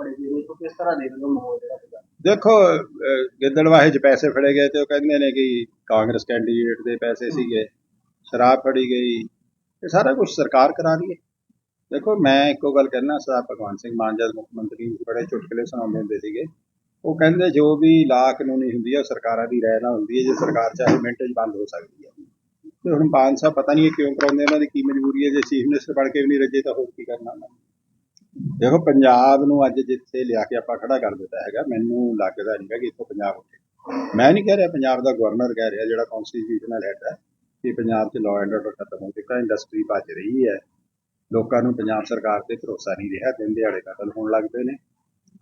ਫੜੇ ਗਏ ਨੇ ਤਾਂ ਕਿਸ ਤਰ੍ਹਾਂ ਦੇ ਰਹੇ ਮਾਹੌਲ ਜਿਹੜਾ ਹੈਗਾ ਦੇਖੋ, ਅਹ, ਗਿੱਦੜਵਾਹੇ 'ਚ ਪੈਸੇ ਫੜੇ ਗਏ ਤੇ ਉਹ ਕਹਿੰਦੇ ਨੇ ਕਿ ਕਾਂਗਰਸ ਕੈਂਡੀਡੇਟ ਦੇ ਪੈਸੇ ਸੀਗੇ, ਸ਼ਰਾਬ ਫੜੀ ਗਈ ਇਹ ਸਾਰਾ ਕੁਝ ਸਰਕਾਰ ਕਰਾ ਰਹੀ ਹੈ। ਦੇਖੋ, ਮੈਂ ਇੱਕੋ ਗੱਲ ਕਹਿਣਾ, ਸਰਦਾਰ ਭਗਵੰਤ ਸਿੰਘ ਮਾਨ ਜਦ ਮੁੱਖ ਮੰਤਰੀ ਬੜੇ ਚੁਟਕਲੇ ਸੁਣਾਉਂਦੇ ਹੁੰਦੇ ਸੀਗੇ, ਉਹ ਕਹਿੰਦੇ ਜੋ ਵੀ ਲਾ ਕਾਨੂੰਨੀ ਹੁੰਦੀ ਹੈ, ਉਹ ਸਰਕਾਰਾਂ ਦੀ ਰਹਿ ਨਾਲ ਹੁੰਦੀ ਹੈ, ਜੇ ਸਰਕਾਰ ਚਾਹੇ ਮਿੰਟ 'ਚ ਬੰਦ ਹੋ ਸਕਦੀ ਹੈ। ਤੇ ਹੁਣ ਮਾਨ ਸਾਹਿਬ ਪਤਾ ਨਹੀਂ ਇਹ ਕਿਉਂ ਕਰਾਉਂਦੇ ਉਹਨਾਂ ਦੀ ਕੀ ਮਜਬੂਰੀ ਹੈ, ਜੇ ਚੀਫ ਮਿਨਿਸਟਰ ਬਣ ਕੇ ਵੀ ਨਹੀਂ ਰੱਜੇ ਤਾਂ ਹੋਰ ਕੀ ਕਰਨਾ ਉਹਨਾਂ ਨੇ। ਦੇਖੋ, ਪੰਜਾਬ ਨੂੰ ਅੱਜ ਜਿੱਥੇ ਲਿਆ ਕੇ ਆਪਾਂ ਖੜਾ ਕਰ ਦਿੱਤਾ ਹੈਗਾ, ਮੈਨੂੰ ਲੱਗਦਾ ਨਹੀਂ ਨਹੀਂਗਾ ਕਿ ਇੱਥੋਂ ਪੰਜਾਬ ਉੱਠੇ ਮੈਂ ਨਹੀਂ ਕਹਿ ਰਿਹਾ ਪੰਜਾਬ ਦਾ ਗਵਰਨਰ ਕਹਿ ਰਿਹਾ, ਜਿਹੜਾ ਕਨਸਟੀਟਿਊਸ਼ਨਲ ਹੈਡ ਹੈ, ਕਿ ਪੰਜਾਬ 'ਚ ਲਾਅ ਐਂਡ ਆਰਡਰ ਖਤਮ ਹੋ ਚੁੱਕਾ ਇੰਡਸਟਰੀ ਭੱਜ ਰਹੀ ਹੈ। ਲੋਕਾਂ ਨੂੰ ਪੰਜਾਬ ਸਰਕਾਰ ਤੇ ਭਰੋਸਾ ਨਹੀਂ ਰਿਹਾ, ਦਿਨ ਦਿਹਾੜੇ ਕਤਲ ਹੋਣ ਲੱਗ ਪਏ ਨੇ।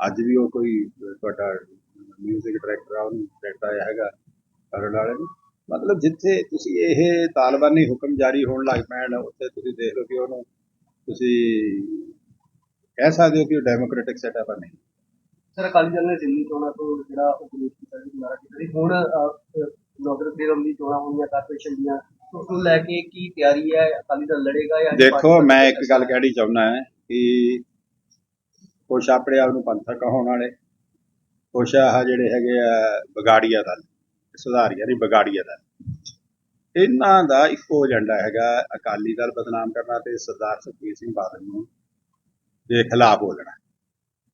ਅੱਜ ਵੀ ਉਹ ਕੋਈ, ਤੁਹਾਡਾ ਮਿਊਜ਼ਿਕ ਡਾਇਰੈਕਟਰ ਆ, ਉਹਨੂੰ ਡਾਇਰੈਕਟਰ ਆਇਆ ਹੈਗਾ, ਕਰਨ ਵਾਲੇ ਨੂੰ। ਮਤਲਬ ਜਿੱਥੇ ਤੁਸੀਂ ਇਹ ਤਾਲਿਬਾਨੀ ਹੁਕਮ ਜਾਰੀ ਹੋਣ ਲੱਗ ਪੈਣ, ਉੱਥੇ ਤੁਸੀਂ ਦੇਖ ਲਓ ਕਿ ਉਹਨੂੰ ਤੁਸੀਂ ਕਹਿ ਸਕਦੇ ਹੋ ਕਿ ਉਹ ਡੈਮੋਕ੍ਰੈਟਿਕ ਸੈਟਅਪ ਨਹੀਂ। ਸਰ ਅਕਾਲੀ ਦਲ ਨੇ ਦਿੱਲੀ ਚੋਣਾਂ ਤੋਂ ਜਿਹੜਾ ਉਪਨੇਸ਼ ਕੀਤਾ ਸੀ ਦੁਬਾਰਾ ਕੀਤਾ ਸੀ। ਹੁਣ ਨੌਕਰ ਫੇਰਮ ਦੀ ਚੋਣਾਂ ਹੋਣੀਆਂ ਕਾਰਪੋਰੇਸ਼ਨ ਦੀਆਂ। ਉਸ ਨੂੰ ਲੈ ਕੇ ਕੀ ਤਿਆਰੀ ਹੈ? ਅਕਾਲੀ ਦਲ ਲੜੇਗਾ ਜਾਂ ਦੇਖੋ ਮੈਂ ਇੱਕ ਗੱਲ ਕਹਿਣੀ ਚਾਹੁੰਦਾ ਹਾਂ ਕਿ ਕੁਛ ਆਪਣੇ ਆਪ ਨੂੰ ਪੰਥਕ ਕਹਾਉਣ ਵਾਲੇ ਕੁਛ ਆਹ ਜਿਹੜੇ ਹੈਗੇ ਆ ਵਿਗਾੜੀਆ ਦਲ ਸੁਧਾਰੀਆ ਨਹੀਂ ਵਿਗਾੜੀਆ ਦਲ। ਇਹਨਾਂ ਦਾ ਇੱਕੋ ਏਜੰਡਾ ਹੈਗਾ ਅਕਾਲੀ ਦਲ ਬਦਨਾਮ ਕਰਨਾ ਤੇ ਸਰਦਾਰ ਸੁਖਬੀਰ ਸਿੰਘ ਬਾਦਲ ਨੂੰ ਦੇ ਖਿਲਾਫ ਬੋਲਣਾ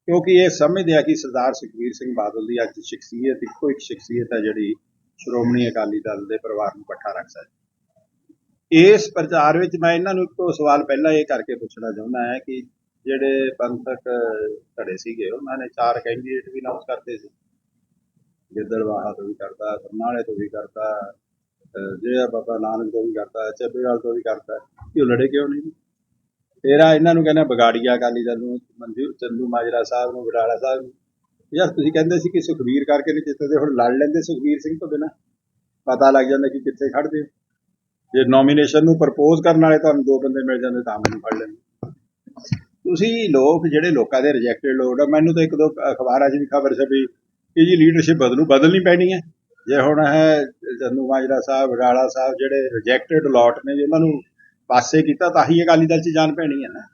ਕਿਉਂਕਿ ਇਹ ਸਮਝਦੇ ਆ ਕਿ ਸਰਦਾਰ ਸੁਖਬੀਰ ਸਿੰਘ ਬਾਦਲ ਦੀ ਅੱਜ ਸ਼ਖਸੀਅਤ, ਇੱਕੋ ਇੱਕ ਸ਼ਖਸੀਅਤ ਹੈ ਜਿਹੜੀ ਸ਼੍ਰੋਮਣੀ ਅਕਾਲੀ ਦਲ ਦੇ ਪਰਿਵਾਰ ਨੂੰ ਇਕੱਠਾ ਰੱਖ ਸਕਦੀ ਇਸ ਪ੍ਰਚਾਰ ਵਿੱਚ ਮੈਂ ਇਹਨਾਂ ਨੂੰ ਇੱਕੋ ਸਵਾਲ ਪਹਿਲਾਂ ਇਹ ਕਰਕੇ ਪੁੱਛਣਾ ਚਾਹੁੰਦਾ ਹਾਂ ਕਿ ਜਿਹੜੇ ਪੰਥਕ ਧੜੇ ਸੀਗੇ, ਉਹਨਾਂ ਨੇ ਚਾਰ ਕੈਂਡੀਡੇਟ ਵੀ ਅਨਾਉਂਸ ਕਰਤੇ ਸੀ। ਗਿੱਦੜਵਾਹਾ ਤੋਂ ਵੀ ਕਰਤਾ, ਬਰਨਾਲੇ ਤੋਂ ਵੀ ਕਰਤਾ ਜਿਹੜਾ ਬਾਬਾ ਨਾਨਕ ਤੋਂ ਵੀ ਕਰਤਾ, ਚੱਬੇਵਾਲ ਤੋਂ ਵੀ ਕਰਤਾ। ਕਿ ਉਹ ਲੜੇ ਕਿਉਂ ਨਹੀਂ? ਤੇਰਾ ਇਹਨਾਂ ਨੂੰ ਕਹਿੰਦਾ ਬਗਾੜੀਆ ਅਕਾਲੀ ਦਲ ਨੂੰ ਮਨਜੂਰ ਚੰਦੂ ਮਾਜਰਾ ਸਾਹਿਬ ਨੂੰ, ਵਡਾਲਾ ਸਾਹਿਬ ਨੂੰ। ਯਾਰ ਤੁਸੀਂ ਕਹਿੰਦੇ ਸੀ ਕਿ ਸੁਖਬੀਰ ਕਰਕੇ ਨਹੀਂ ਜਿੱਤਦੇ, ਹੁਣ ਲੜ ਲੈਂਦੇ ਸੁਖਬੀਰ ਸਿੰਘ ਤੋਂ ਬਿਨਾ। ਪਤਾ ਲੱਗ ਜਾਂਦਾ ਕਿ ਕਿੱਥੇ ਖੜਦੇ ਹੋ ਜੇ ਨੋਮੀਨੇਸ਼ਨ ਨੂੰ ਪ੍ਰਪੋਜ਼ ਕਰਨ ਵਾਲੇ ਤੁਹਾਨੂੰ ਦੋ ਬੰਦੇ ਮਿਲ ਜਾਂਦੇ ਤਾਂ ਮੈਨੂੰ ਫੜ ਲੈਂਦੇ। ਤੁਸੀਂ ਲੋਕ, ਜਿਹੜੇ ਲੋਕਾਂ ਦੇ ਰਿਜੈਕਟਡ ਲੋਕ ਆ, ਮੈਨੂੰ ਤਾਂ ਇੱਕ ਦੋ ਅਖਬਾਰਾਂ 'ਚ ਵੀ ਖਬਰ ਛਪੀ ਕਿ ਜੀ ਲੀਡਰਸ਼ਿਪ ਬਦਲੂ, ਬਦਲਣੀ ਪੈਣੀ ਹੈ ਜੇ ਹੁਣ ਹੈ ਚੰਦੂ ਮਾਜਰਾ ਸਾਹਿਬ ਰਾਲਾ ਸਾਹਿਬ ਜਿਹੜੇ ਰਿਜੈਕਟਡ ਲੋਟ ਨੇ, ਜੇ ਉਹਨਾਂ ਨੂੰ ਪਾਸੇ ਕੀਤਾ ਤਾਂ ਹੀ ਅਕਾਲੀ ਦਲ 'ਚ ਜਾਣ ਪੈਣੀ ਹੈ ਨਾ।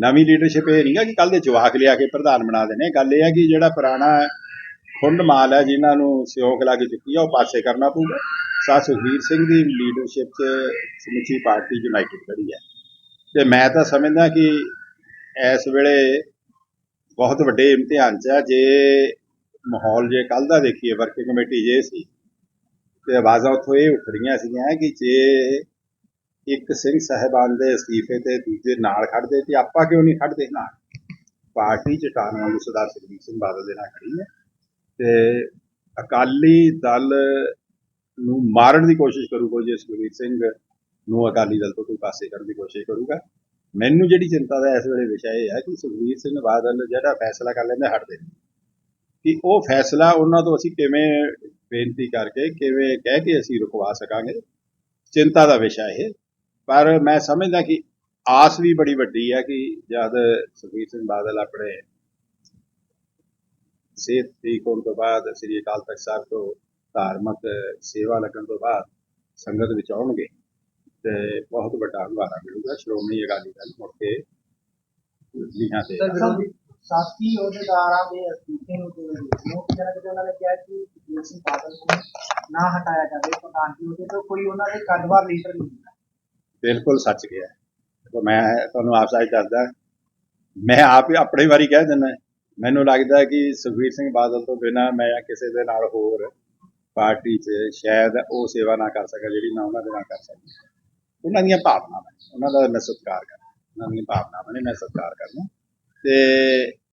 ਨਵੀਂ ਲੀਡਰਸ਼ਿਪ ਇਹ ਨਹੀਂਗਾ ਕਿ ਕੱਲ ਦੇ ਜਵਾਕ ਲਿਆ ਕੇ ਪ੍ਰਧਾਨ ਬਣਾ ਦੇਣੇ। ਗੱਲ ਇਹ ਹੈ ਕਿ ਜਿਹੜਾ ਪੁਰਾਣਾ ਖੁੰਡ ਮਾਲ ਹੈ ਜਿਨ੍ਹਾਂ ਨੂੰ ਸਿਉਂਕ ਲੱਗ ਚੁੱਕੀ ਆ, ਉਹ ਪਾਸੇ ਕਰਨਾ ਪਊਗਾ। ਸਾਹ ਸੁਖਬੀਰ ਸਿੰਘ ਦੀ ਲੀਡਰਸ਼ਿਪ 'ਚ ਸਮੁੱਚੀ ਪਾਰਟੀ ਯੂਨਾਈਟਿਡ ਖੜੀ ਹੈ। ਤੇ ਮੈਂ ਤਾਂ ਸਮਝਦਾ ਕਿ ਇਸ ਵੇਲੇ ਬਹੁਤ ਵੱਡੇ ਇਮਤਿਹਾਨ 'ਚ ਹੈ ਜੇ ਮਾਹੌਲ ਜੇ ਕੱਲ ਦਾ ਦੇਖੀਏ ਵਰਕਿੰਗ ਕਮੇਟੀ ਜੇ ਸੀ, ਤੇ ਆਵਾਜ਼ਾਂ ਉੱਥੋਂ ਇਹ ਉੱਠ ਰਹੀਆਂ ਸੀਗੀਆਂ ਕਿ ਜੇ ਇੱਕ ਸਿੰਘ ਸਾਹਿਬਾਨ ਦੇ ਅਸਤੀਫੇ ਤੇ ਦੂਜੇ ਨਾਲ ਖੜਦੇ ਤੇ ਆਪਾਂ ਕਿਉਂ ਨਹੀਂ ਖੜਦੇ ਨਾਲ ਪਾਰਟੀ ਚਟਾਨ ਵਾਂਗੂ ਸਰਦਾਰ ਸੁਖਬੀਰ ਸਿੰਘ ਬਾਦਲ ਦੇ ਨਾਲ ਖੜੀ ਹੈ। ਤੇ ਅਕਾਲੀ ਦਲ ਨੂੰ ਮਾਰਨ ਦੀ ਕੋਸ਼ਿਸ਼ ਕਰੂਗਾ, ਜੇ ਸੁਖਬੀਰ ਸਿੰਘ ਨੂੰ ਅਕਾਲੀ ਦਲ ਤੋਂ ਕੋਈ ਪਾਸੇ ਕਰਨ ਦੀ ਕੋਸ਼ਿਸ਼ ਕਰੂਗਾ। ਮੈਨੂੰ ਜਿਹੜੀ ਚਿੰਤਾ ਦਾ ਇਸ ਵੇਲੇ ਵਿਸ਼ਾ ਇਹ ਹੈ ਕਿ ਸੁਖਬੀਰ ਸਿੰਘ ਬਾਦਲ ਜਿਹੜਾ ਫੈਸਲਾ ਕਰ ਲੈਂਦੇ ਹਟਦੇ ਨਹੀਂ ਕਿ ਉਹ ਫੈਸਲਾ ਉਹਨਾਂ ਤੋਂ ਅਸੀਂ ਕਿਵੇਂ ਬੇਨਤੀ ਕਰਕੇ, ਕਿਵੇਂ ਕਹਿ ਕੇ ਅਸੀਂ ਰੁਕਵਾ ਸਕਾਂਗੇ, ਚਿੰਤਾ ਦਾ ਵਿਸ਼ਾ ਇਹ। ਪਰ ਮੈਂ ਸਮਝਦਾ ਕਿ ਆਸ ਵੀ ਬੜੀ ਵੱਡੀ ਹੈ ਕਿ ਜਦ ਸੁਖਬੀਰ ਸਿੰਘ ਬਾਦਲ ਆਪਣੇ ਸਿਹਤ ਠੀਕ ਹੋਣ ਤੋਂ ਬਾਅਦ ਸ੍ਰੀ ਅਕਾਲ ਤਖਤ ਸਾਹਿਬ ਤੋਂ ਧਾਰਮਿਕ ਸੇਵਾ ਲੱਗਣ ਤੋਂ ਬਾਅਦ ਸੰਗਤ ਵਿੱਚ ਆਉਣਗੇ, ਤੇ ਬਹੁਤ ਵੱਡਾ ਹੰਗਾਰਾ ਮਿਲੂਗਾ। ਸ਼੍ਰੋਮਣੀ ਅਕਾਲੀ ਦਲ ਮੁੜ ਕੇ ਲੀਹਾਂ ਤੇ ਸਾਥੀ ਅਹੁਦੇਦਾਰਾਂ ਦੇ ਅਸਤੀਫੇ ਨੂੰ ਕਿਵੇਂ ਕਿ ਉਹਨਾਂ ਨੇ ਕਿਹਾ ਕਿ ਸੁਖਬੀਰ ਸਿੰਘ ਬਾਦਲ ਨੂੰ ਨਾ ਹਟਾਇਆ ਜਾਵੇ ਪ੍ਰਧਾਨ ਜੀ ਉਹਦੇ ਤੋਂ ਕੋਈ ਉਹਨਾਂ ਦੇ ਕਦਵਾਰ ਲੀਡਰ ਨਹੀਂ ਬਿਲਕੁਲ ਸੱਚ ਗਿਆ ਦੇਖੋ, ਮੈਂ ਤੁਹਾਨੂੰ ਆਪ ਸੱਚ ਦੱਸਦਾ, ਮੈਂ ਆਪ ਹੀ ਆਪਣੇ ਵਾਰੀ ਕਹਿ ਦਿੰਦਾ। ਮੈਨੂੰ ਲੱਗਦਾ ਕਿ ਸੁਖਬੀਰ ਸਿੰਘ ਬਾਦਲ ਤੋਂ ਬਿਨਾ ਮੈਂ ਕਿਸੇ ਦੇ ਨਾਲ ਹੋਰ ਪਾਰਟੀ 'ਚ ਸ਼ਾਇਦ ਉਹ ਸੇਵਾ ਨਾ ਕਰ ਸਕਾਂ ਜਿਹੜੀ ਮੈਂ ਉਹਨਾਂ ਦੇ ਨਾਲ ਕਰ ਸਕਦਾ। ਉਹਨਾਂ ਦੀਆਂ ਭਾਵਨਾਵਾਂ ਉਹਨਾਂ ਦਾ ਮੈਂ ਸਤਿਕਾਰ ਕਰਦਾ। ਉਹਨਾਂ ਦੀਆਂ ਭਾਵਨਾਵਾਂ ਨੇ ਮੈਂ ਸਤਿਕਾਰ ਕਰਦਾ। ਤੇ